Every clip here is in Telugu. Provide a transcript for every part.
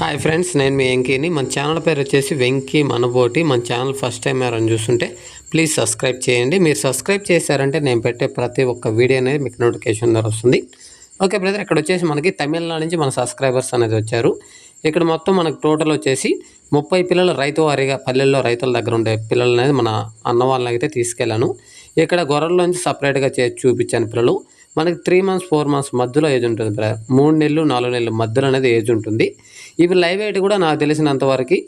హాయ్ ఫ్రెండ్స్ నేను మీ వెంకీని. మన ఛానల్ పేరు వచ్చేసి వెంకీ మనబోటి. మన ఛానల్ ఫస్ట్ టైం ఎవరైనా చూస్తుంటే ప్లీజ్ సబ్స్క్రైబ్ చేయండి. మీరు సబ్స్క్రైబ్ చేశారంటే నేను పెట్టే ప్రతి ఒక్క వీడియో అనేది మీకు నోటిఫికేషన్ ద్వారా వస్తుంది. ఓకే బ్రదర్ ఇక్కడ వచ్చేసి మనకి తమిళనాడు నుంచి మన సబ్స్క్రైబర్స్ అనేది వచ్చారు. ఇక్కడ మొత్తం మనకు టోటల్ వచ్చేసి ముప్పై పిల్లలు రైతు వారీగా పల్లెల్లో రైతుల దగ్గర ఉండే పిల్లలు అనేది మన అన్న వాళ్ళని అయితే తీసుకెళ్ళాను. ఇక్కడ గొర్రెల్లోంచి సపరేట్గా చే చూపించాను పిల్లలు. మనకి త్రీ మంత్స్ ఫోర్ మంత్స్ మధ్యలో ఏజ్ ఉంటుంది బ్రదర్. మూడు నెలలు నాలుగు నెలలు మధ్యలో అనేది ఏజ్ ఉంటుంది. ఇవి లైవ్ వెయిట్ కూడా నాకు తెలిసినంతవరకు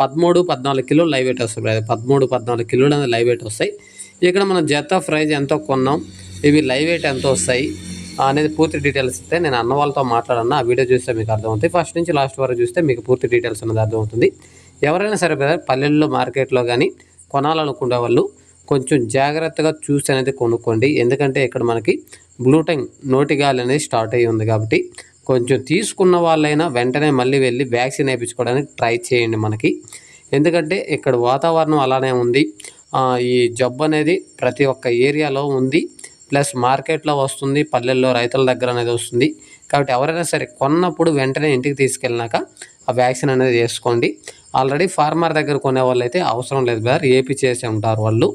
పదమూడు పద్నాలుగు కిలోలు లైవ్ వెయిట్ వస్తాయి బ్రదర్. పదమూడు పద్నాలుగు కిలోలు అనేది లైవ్ వెయిట్ వస్తాయి. ఇక్కడ మనం జత ప్రైజ్ ఎంతో కొన్నాం ఇవి లైవ్ వెయిట్ ఎంత వస్తాయి అనేది పూర్తి డీటెయిల్స్ ఇస్తే నేను అన్న వాళ్ళతో మాట్లాడన్నా ఆ వీడియో చూస్తే మీకు అర్థమవుతుంది. ఫస్ట్ నుంచి లాస్ట్ వరకు చూస్తే మీకు పూర్తి డీటెయిల్స్ అనేది అర్థమవుతుంది. ఎవరైనా సరే బ్రదర్ పల్లెల్లో మార్కెట్లో కానీ కొనాలనుకునే వాళ్ళు కొంచెం జాగ్రత్తగా చూసి అనేది కొనుక్కోండి. ఎందుకంటే ఇక్కడ మనకి బ్లూటంగ్ నోటి గాలి అనేది స్టార్ట్ అయ్యి ఉంది కాబట్టి కొంచెం తీసుకున్న వాళ్ళైనా వెంటనే మళ్ళీ వెళ్ళి వ్యాక్సిన్ వేయించుకోవడానికి ట్రై చేయండి మనకి. ఎందుకంటే ఇక్కడ వాతావరణం అలానే ఉంది. ఈ జబ్బు అనేది ప్రతి ఒక్క ఏరియాలో ఉంది. ప్లస్ మార్కెట్లో వస్తుంది పల్లెల్లో రైతుల దగ్గర అనేది వస్తుంది. కాబట్టి ఎవరైనా సరే కొన్నప్పుడు వెంటనే ఇంటికి తీసుకెళ్ళినాక ఆ వ్యాక్సిన్ అనేది వేసుకోండి. ఆల్రెడీ ఫార్మర్ దగ్గర కొనే వాళ్ళు అయితే అవసరం లేదు బ్రదర్ ఏపీ చేసి ఉంటారు వాళ్ళు.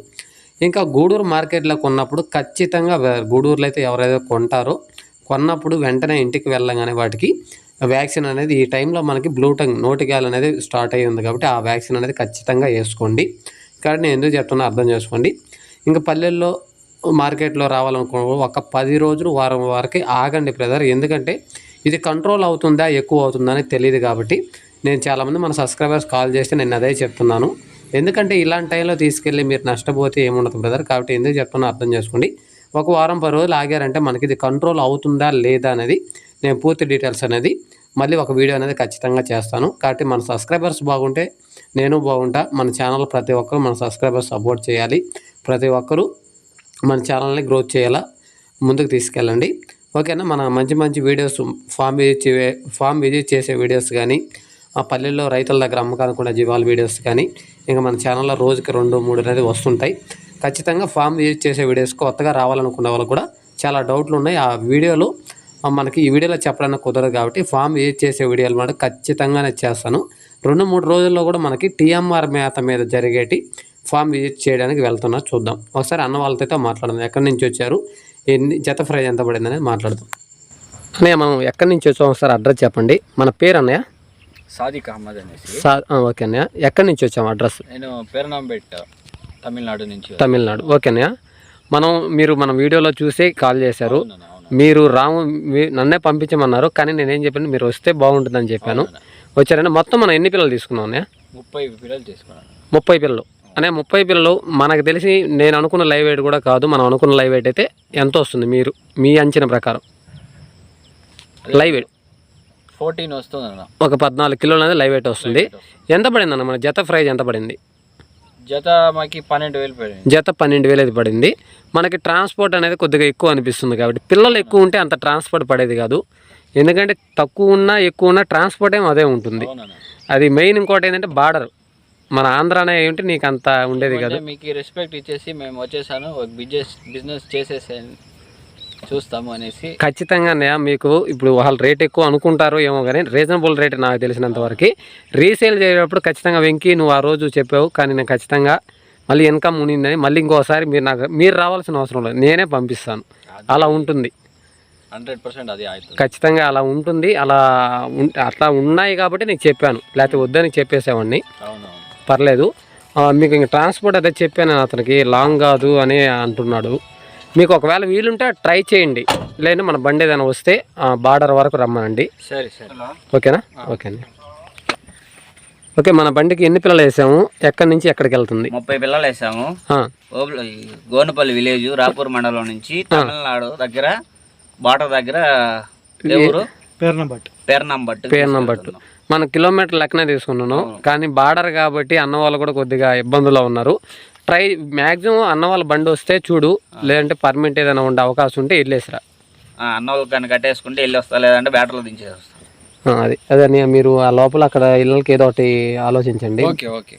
ఇంకా గూడూరు మార్కెట్లో కొన్నప్పుడు ఖచ్చితంగా గూడూరులో అయితే ఎవరైతే కొంటారో కొన్నప్పుడు వెంటనే ఇంటికి వెళ్ళగానే వాటికి వ్యాక్సిన్ అనేది ఈ టైంలో మనకి బ్లూటంగ్ నోటిగాల్ అనేది స్టార్ట్ అయ్యి ఉంది కాబట్టి ఆ వ్యాక్సిన్ అనేది ఖచ్చితంగా వేసుకోండి. కాబట్టి నేను ఎందుకు చెప్తున్నా అర్థం చేసుకోండి. ఇంకా పల్లెల్లో మార్కెట్లో రావాలనుకో ఒక పది రోజులు వారం వరకు ఆగండి బ్రదర్. ఎందుకంటే ఇది కంట్రోల్ అవుతుందా ఎక్కువ అవుతుందా అని తెలియదు కాబట్టి నేను చాలామంది మన సబ్స్క్రైబర్స్ కాల్ చేస్తే నేను అదే చెప్తున్నాను. ఎందుకంటే ఇలాంటి టైంలో తీసుకెళ్ళి మీరు నష్టపోతే ఏముండదు బ్రదర్. కాబట్టి ఎందుకు చెప్తున్నా అర్థం చేసుకోండి. ఒక వారం పది రోజులు ఆగారంటే మనకి ఇది కంట్రోల్ అవుతుందా లేదా అనేది నేను పూర్తి డీటెయిల్స్ అనేది మళ్ళీ ఒక వీడియో అనేది ఖచ్చితంగా చేస్తాను. కాబట్టి మన సబ్స్క్రైబర్స్ బాగుంటే నేను బాగుంటా. మన ఛానల్ ప్రతి ఒక్కరు మన సబ్స్క్రైబర్స్ సపోర్ట్ చేయాలి. ప్రతి ఒక్కరూ మన ఛానల్ని గ్రోత్ చేయాలా? ముందుకు తీసుకెళ్ళండి. ఓకేనా? మన మంచి మంచి వీడియోస్ ఫామ్ విజిట్ చే- ఫామ్ విజిట్ చేసే వీడియోస్ కానీ ఆ పల్లెల్లో రైతుల దగ్గర అమ్మకానికి ఉన్న జీవాల వీడియోస్ కానీ ఇంకా మన ఛానల్లో రోజుకి రెండు మూడు అనేది వస్తుంటాయి. ఖచ్చితంగా ఫామ్ యూజ్ చేసే వీడియోస్ కొత్తగా రావాలనుకున్న వాళ్ళు కూడా చాలా డౌట్లు ఉన్నాయి. ఆ వీడియోలు మనకి ఈ వీడియోలో చెప్పడానికి కుదరదు కాబట్టి ఫామ్ యూజ్ చేసే వీడియోలు మాట ఖచ్చితంగా నేను చేస్తాను. రెండు మూడు రోజుల్లో కూడా మనకి టీఎంఆర్ మేత మీద జరిగేటి ఫామ్ విజిట్ చేయడానికి వెళ్తున్నా చూద్దాం. ఒకసారి అన్న వాళ్ళతో మాట్లాడదాం. ఎక్కడి నుంచి వచ్చారు? ఎన్ని జత ఫ్రై ఎంత పడింది అనేది మాట్లాడదాం. అన్నయ్య మనం ఎక్కడి నుంచి వచ్చాం ఒకసారి అడ్రస్ చెప్పండి. మన పేరు అన్నయ్య? సాదిక్ అహ్మద్ అనేసి. సా ఓకే అన్నయ్య. ఎక్కడి నుంచి వచ్చాం అడ్రస్? నేను పేరునాంబెట్ తమిళనాడు నుంచి తమిళనాడు. ఓకే అన్నయ్య. మనం మీరు మన వీడియోలో చూసి కాల్ చేశారు. మీరు రాము నన్నే పంపించమన్నారు కానీ నేనేం చెప్పాను మీరు వస్తే బాగుంటుందని చెప్పాను. వచ్చారంటే మొత్తం మనం ఎన్ని పిల్లలు తీసుకున్నాం అన్నయ్య? ముప్పై పిల్లలు తీసుకున్నాను. ముప్పై పిల్లలు. అనే ముప్పై పిల్లలు మనకు తెలిసి నేను అనుకున్న లైవ్ వెయిట్ కూడా కాదు మనం అనుకున్న లైవ్ వెయిట్ అయితే ఎంత వస్తుంది మీరు మీ అంచనా ప్రకారం? Live weight. ఫోర్టీన్ వస్తుంది అన్న ఒక పద్నాలుగు కిలోలు అనేది లైవ్ వెయిట్ వస్తుంది. ఎంత పడింది అన్న మన జత ప్రైజ్ ఎంత పడింది? జత మాకి పన్నెండు వేలు పడింది. జత పన్నెండు వేలు అయితే పడింది. మనకి ట్రాన్స్పోర్ట్ అనేది కొద్దిగా ఎక్కువ అనిపిస్తుంది కాబట్టి పిల్లలు ఎక్కువ ఉంటే అంత ట్రాన్స్పోర్ట్ పడేది కాదు. ఎందుకంటే తక్కువ ఉన్నా ఎక్కువ ఉన్నా ట్రాన్స్పోర్ట్ ఏమో అదే ఉంటుంది. అది మెయిన్ ఇంకోటి ఏంటంటే బార్డర్. మన ఆంధ్రానే ఏంటి నీకు అంత ఉండేది కాదు. మీకు రెస్పెక్ట్ ఇచ్చేసి మేము వచ్చేసాను. ఒక బిజినెస్ బిజినెస్ చేసేసే చూస్తాము అనేసి. ఖచ్చితంగా అన్నయ్య మీకు ఇప్పుడు వాళ్ళు రేట్ ఎక్కువ అనుకుంటారో ఏమో కానీ రీజనబుల్ రేట్ నాకు తెలిసినంత వరకు రీసేల్ చేసేటప్పుడు ఖచ్చితంగా వెంకీ నువ్వు ఆ రోజు చెప్పావు కానీ నేను ఖచ్చితంగా మళ్ళీ ఇన్కమ్ ఉండిందని మళ్ళీ ఇంకోసారి మీరు నాకు మీరు రావాల్సిన అవసరం లేదు నేనే పంపిస్తాను. అలా ఉంటుంది. హండ్రెడ్ పర్సెంట్ అది ఖచ్చితంగా అలా ఉంటుంది అలా అట్లా ఉన్నాయి కాబట్టి నీకు చెప్పాను లేకపోతే వద్దని చెప్పేసేవాడిని. పర్లేదు. మీకు ఇంక ట్రాన్స్పోర్ట్ అదే చెప్పాను అతనికి లాంగ్ కాదు అని అంటున్నాడు. మీకు ఒకవేళ వీలుంటే ట్రై చేయండి. లేదంటే మన బండి ఏదైనా వస్తే బార్డర్ వరకు రమ్మనండి. సరే సరే. ఓకేనా? ఓకే అండి ఓకే మన బండికి ఎన్ని పిల్లలు వేసాము? ఎక్కడి నుంచి ఎక్కడికి వెళ్తుంది? ముప్పై పిల్లలు వేసాము. గోనపల్లి విలేజ్ రాపూర్ మండలం నుంచి తమిళనాడు దగ్గర బార్డర్ దగ్గర ఊరు? పేర్నంబట్టు. పేరునంబట్టు మన కిలోమీటర్ లెక్కనే తీసుకున్నాను. కానీ బార్డర్ కాబట్టి అన్న వాళ్ళు కూడా కొద్దిగా ఇబ్బందులో ఉన్నారు. ట్రై మ్యాక్సిమం అన్న వాళ్ళ బండి వస్తే చూడు లేదంటే పర్మిట్ ఏదైనా ఉండే అవకాశం ఉంటే వెళ్ళేసిరా. ఆ, అన్న వాళ్ళు కానీ కట్టేసుకుంటే వెళ్ళి వస్తా లేదంటే బ్యాటర్లో దించేసి వస్తా అది అదే మీరు ఆ లోపల అక్కడ ఇళ్ళకి ఏదో ఒకటి ఆలోచించండి. Okay okay.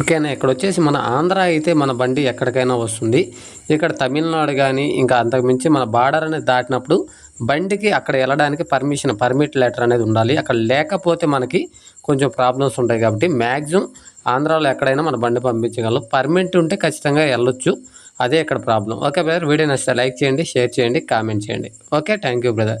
ఓకేనా ఇక్కడ వచ్చేసి మన ఆంధ్ర అయితే మన బండి ఎక్కడికైనా వస్తుంది. ఇక్కడ తమిళనాడు కానీ ఇంకా అంతకు మించి మన బార్డర్ అనేది దాటినప్పుడు బండికి అక్కడ వెళ్ళడానికి పర్మిషన్ పర్మిట్ లెటర్ అనేది ఉండాలి. అక్కడ లేకపోతే మనకి కొంచెం ప్రాబ్లమ్స్ ఉంటాయి కాబట్టి మ్యాక్సిమం ఆంధ్రాలో ఎక్కడైనా మన బండి పంపించగలం పర్మిట్ ఉంటే ఖచ్చితంగా వెళ్ళొచ్చు. అదే ఇక్కడ ప్రాబ్లం ఓకే బ్రదర్ వీడియో నచ్చితే లైక్ చేయండి షేర్ చేయండి కామెంట్ చేయండి. Okay thank you brother